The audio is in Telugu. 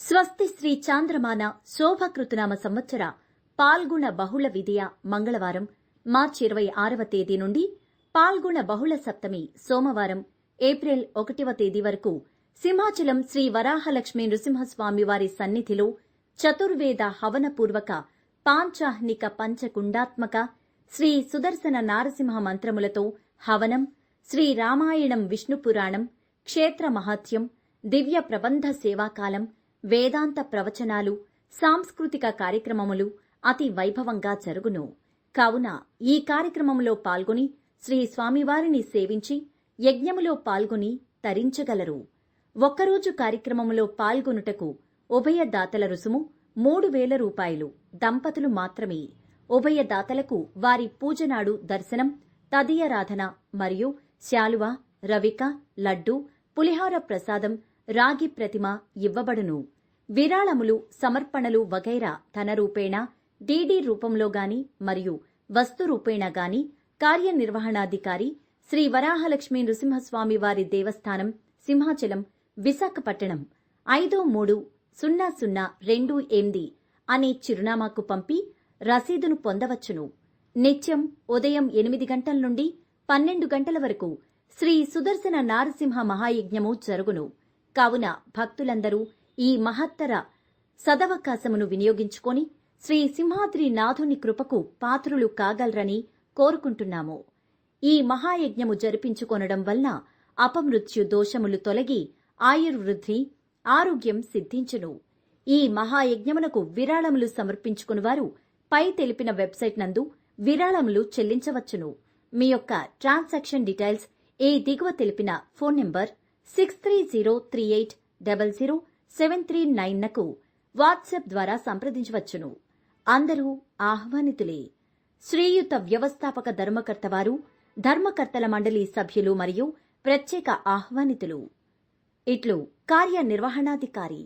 స్వస్తి శ్రీ చాంద్రమాన శోభకృతనామ సంవత్సర పాల్గొన బహుళ విధియ మంగళవారం మార్చి ఇరవై ఆరవ తేదీ నుండి పాల్గొన బహుళ సప్తమి సోమవారం ఏప్రిల్ ఒకటివ తేదీ వరకు సింహాచలం శ్రీ వరాహలక్ష్మి నృసింహస్వామి వారి సన్నిధిలో చతుర్వేద హవనపూర్వక పాంచాహ్నిక పంచకుండాత్మక శ్రీ సుదర్శన నారసింహ మంత్రములతో హవనం శ్రీ రామాయణం విష్ణు పురాణం క్షేత్ర మహాత్యం దివ్య ప్రబంధ సేవాకాలం వేదాంత ప్రవచనాలు సాంస్కృతిక కార్యక్రమములు అతి వైభవంగా జరుగును. కావున ఈ కార్యక్రమంలో పాల్గొని శ్రీ స్వామివారిని సేవించి యజ్ఞములో పాల్గొని తరించగలరు. ఒక్కరోజు కార్యక్రమములో పాల్గొనుటకు ఉభయ దాతల రుసుము మూడు వేల రూపాయలు దంపతులు మాత్రమే. ఉభయ దాతలకు వారి పూజనాడు దర్శనం తదియరాధన మరియు శాలువ రవిక లడ్డు పులిహార ప్రసాదం రాగి ప్రతిమ ఇవ్వబడును. విరాళములు సమర్పణలు వగైరా ధన రూపేణ డీడీ రూపంలో గాని మరియు వస్తు రూపేణ గాని కార్యనిర్వహణాధికారి శ్రీ వరాహలక్ష్మి నృసింహస్వామి వారి దేవస్థానం సింహాచలం విశాఖపట్టణం. ఐదు మూడు సున్నా సున్నా రెండు ఎనిమిది అనే చిరునామాకు పంపి రసీదును పొందవచ్చును. నిత్యం ఉదయం ఎనిమిది గంటల నుండి పన్నెండు గంటల వరకు శ్రీ సుదర్శన నారసింహ మహాయజ్ఞము జరుగును. కావున భక్తులందరూ ఈ మహత్తర సదవకాశమును వినియోగించుకొని శ్రీ సింహాద్రి నాథుని కృపకు పాత్రులు కాగలరని కోరుకుంటున్నాము. ఈ మహాయజ్ఞము జరిపించుకొనడం వల్ల అపమృత్యు దోషములు తొలగి ఆయుర్వృద్ధి ఆరోగ్యం సిద్ధించును. ఈ మహాయజ్ఞమునకు విరాళములు సమర్పించుకునివారు పై తెలిపిన వెబ్సైట్ నందు విరాళములు చెల్లించవచ్చును. మీ యొక్క ట్రాన్సాక్షన్ డీటెయిల్స్ ఈ దిగువ తెలిపిన phone number six three zero three eight double zero seven three nine నకు వాట్సాప్ ద్వారా సంప్రదించవచ్చును. అందరూ ఆహ్వానితులే. శ్రీయుత వ్యవస్థాపక ధర్మకర్త వారు ధర్మకర్తల మండలి సభ్యులు మరియు ప్రత్యేక ఆహ్వానితులు. ఇట్లు కార్యనిర్వహణాధికారి